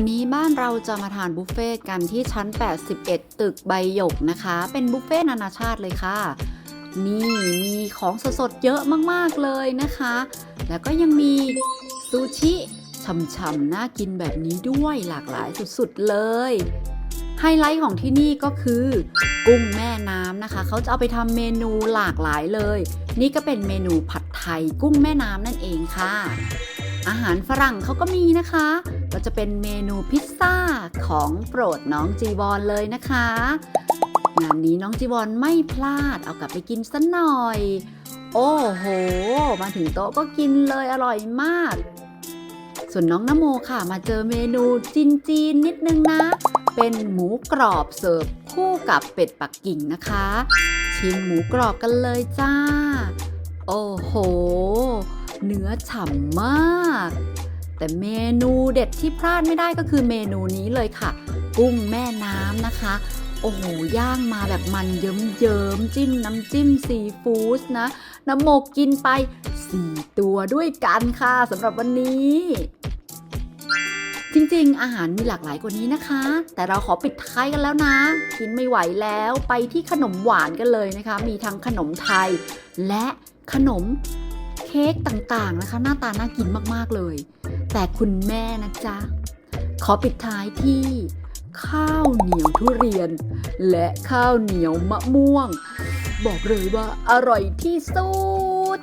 วันนี้บ้านเราจะมาทานบุฟเฟ่ต์กันที่ชั้น 81 ตึกใบหยกนะคะ เป็นบุฟเฟ่ต์นานาชาติเลยค่ะ นี่มีของสดๆ เยอะมากๆเลยนะคะ แล้วก็ยังมีซูชิช่ำๆ น่ากินแบบนี้ด้วยหลากหลายสุดๆ เลย ไฮไลท์ของที่นี่ก็คือ กุ้งแม่น้ำนะคะ เขาจะเอาไปทำเมนูหลากหลายเลย นี่ก็เป็นเมนูผัดไทยกุ้งแม่น้ำนั่นเองค่ะ อาหารฝรั่งเขาก็มีนะคะ ก็จะเป็นเมนูพิซซ่าของโปรดน้องจีวอนเลยนะคะ งานนี้น้องจีวอนไม่พลาดเอากลับไปกินสัหน่อย โอ้โห มาถึงโต๊ะก็กินเลยอร่อยมาก ส่วนน้องนโมค่ะมาเจอเมนูจีนจีนนิดนึงนะ เป็นหมูกรอบเสิร์ฟคู่กับเป็ดปักกิ่งนะคะ ชิมหมูกรอบกันเลยจ้า โอ้โห เนื้อฉ่ำมาก แต่เมนูเด็ดที่พลาดไม่ได้ก็คือเมนูนี้เลยค่ะ กุ้งแม่น้ำนะคะ โอ้โห ย่างมาแบบมันเยิ้มๆจิ้มน้ำจิ้มซีฟู้ดนะ น้ำโมกกินไป 4 ตัวด้วยกันค่ะสำหรับวันนี้จริงๆ อาหารมีหลากหลายกว่านี้นะคะ แต่เราขอปิดท้ายกันแล้วนะ กินไม่ไหวแล้วไปที่ขนมหวานกันเลยนะคะ มีทั้งขนมไทย และขนมเค้กต่างๆนะคะ หน้าตาน่ากินมากๆเลย แต่คุณแม่นะจ๊ะ ขอปิดท้ายที่ ข้าวเหนียวทุเรียน และข้าวเหนียวมะม่วง บอกเลยว่าอร่อยที่สุด